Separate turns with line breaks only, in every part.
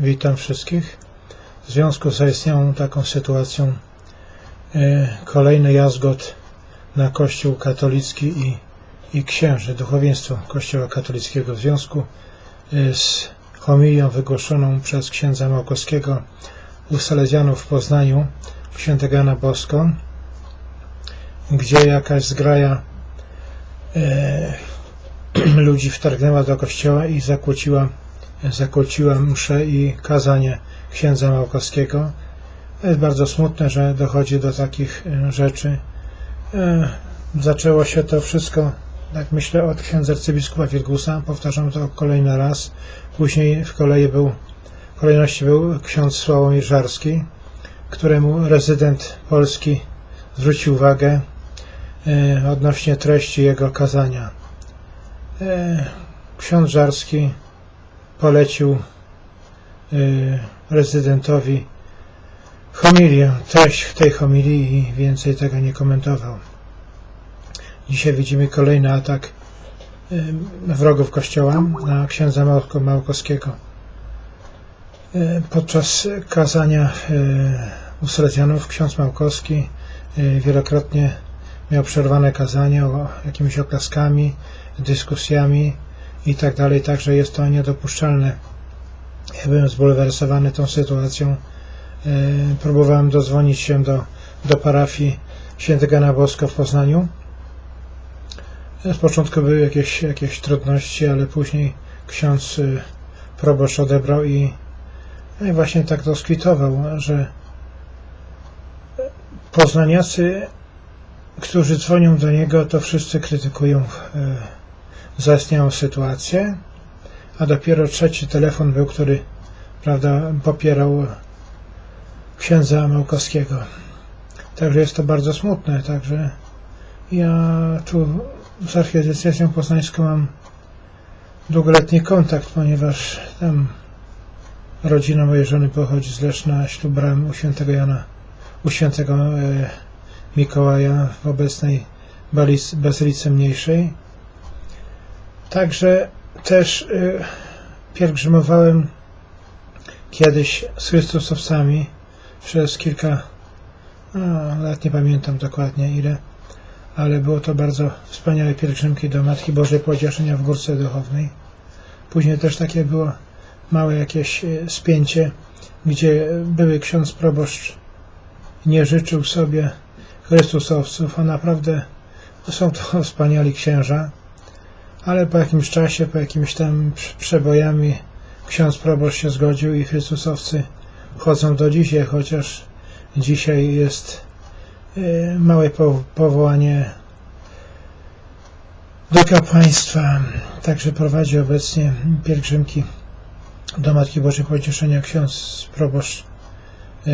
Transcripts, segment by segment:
Witam wszystkich. W związku z zaistniałą taką sytuacją e, kolejny jazgot na Kościół katolicki i, i księży, duchowieństwo Kościoła katolickiego w związku e, z homilią wygłoszoną przez księdza Małkowskiego u Salezjanów w Poznaniu świętego Jana Bosko, gdzie jakaś zgraja e, ludzi wtargnęła do kościoła i zakłóciła zakłóciła mszę i kazanie księdza Małkowskiego. Jest bardzo smutne, że dochodzi do takich e, rzeczy. E, zaczęło się to wszystko, tak myślę, od księdza arcybiskupa Wirgusa. Powtarzam to kolejny raz. Później w kolei był, w kolejności był ksiądz Sławomir Żarski, któremu rezydent Polski zwrócił uwagę e, odnośnie treści jego kazania. Ksiądz Żarski polecił y, rezydentowi homilię, treść tej homilii i więcej tego nie komentował. Dzisiaj widzimy kolejny atak y, wrogów Kościoła na księdza Małkowskiego. Y, podczas kazania u Salezjanów ksiądz Małkowski wielokrotnie miał przerwane kazanie o jakimiś oklaskami, dyskusjami i tak dalej, także jest to niedopuszczalne. Ja byłem zbulwersowany tą sytuacją. E, próbowałem dozwonić się do, do parafii Świętego Jana Bosko w Poznaniu. Z początku były jakieś, jakieś trudności, ale później ksiądz e, proboszcz odebrał i, no i właśnie tak to skwitował, że poznaniacy, którzy dzwonią do niego, to wszyscy krytykują e, zaistniałą sytuację, a dopiero trzeci telefon był, który prawda, popierał księdza Małkowskiego. Także jest to bardzo smutne, także ja tu z archidiecezją poznańską mam długoletni kontakt, ponieważ tam rodzina mojej żony pochodzi z Leszna, ślub brałem u świętego Jana, u świętego e, Mikołaja w obecnej bazylice mniejszej Także też y, pielgrzymowałem kiedyś z Chrystusowcami przez kilka no, lat, nie pamiętam dokładnie ile, ale było to bardzo wspaniałe pielgrzymki do Matki Bożej Pocieszenia w Górce Duchownej. Później też takie było małe jakieś y, spięcie, gdzie były ksiądz proboszcz nie życzył sobie Chrystusowców, a naprawdę są to wspaniali księża, ale po jakimś czasie, po jakimś tam przebojami ksiądz proboszcz się zgodził i Chrystusowcy chodzą do dzisiaj, chociaż dzisiaj jest e, małe powołanie do kapłaństwa. Także prowadzi obecnie pielgrzymki do Matki Bożej Pocieszenia ksiądz proboszcz e,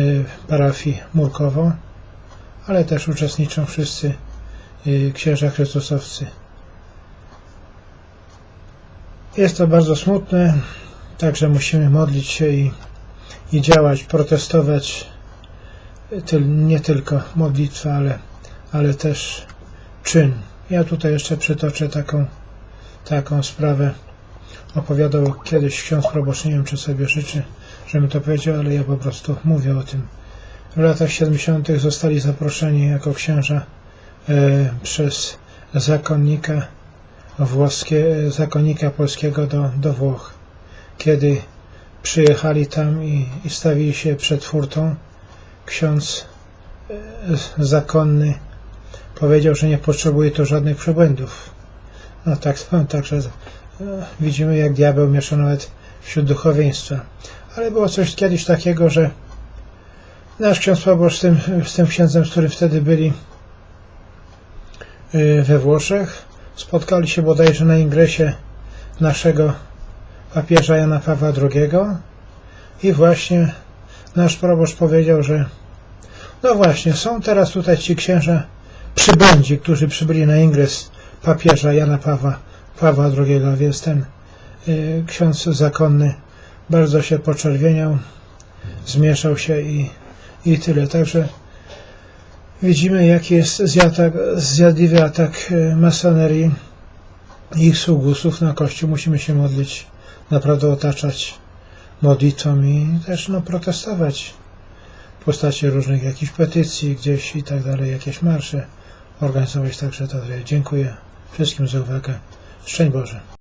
parafii Murkowo, ale też uczestniczą wszyscy e, księża Chrystusowcy. Jest to bardzo smutne, także musimy modlić się i, i działać, protestować. Nie tylko modlitwa, ale, ale też czyn. Ja tutaj jeszcze przytoczę taką, taką sprawę. Opowiadał kiedyś ksiądz proboszcz, nie wiem czy sobie życzy, żebym to powiedział, ale ja po prostu mówię o tym. W latach 70. zostali zaproszeni jako księża e, przez zakonnika włoskie, zakonnika polskiego do, do Włoch. Kiedy przyjechali tam i, i stawili się przed furtą, ksiądz e, zakonny powiedział, że nie potrzebuje to żadnych przebłędów. No tak, no, także no, widzimy, jak diabeł miesza nawet wśród duchowieństwa. Ale było coś kiedyś takiego, że nasz ksiądz proboszcz z tym, z tym księdzem, z którym wtedy byli e, we Włoszech, spotkali się bodajże na ingresie naszego papieża Jana Pawła II i właśnie nasz proboszcz powiedział, że no właśnie, są teraz tutaj ci księża przybędzi, którzy przybyli na ingres papieża Jana Pawła, Pawła II, więc ten y, ksiądz zakonny bardzo się poczerwieniał, zmieszał się i, i tyle. Także Widzimy, jaki jest zjadek, zjadliwy atak e, masonerii i ich sługusów na Kościół. Musimy się modlić, naprawdę otaczać modlitwą i też no, protestować w postaci różnych jakichś petycji gdzieś i tak dalej, jakieś marsze organizować także to. Dziękuję wszystkim za uwagę. Szczęść Boże.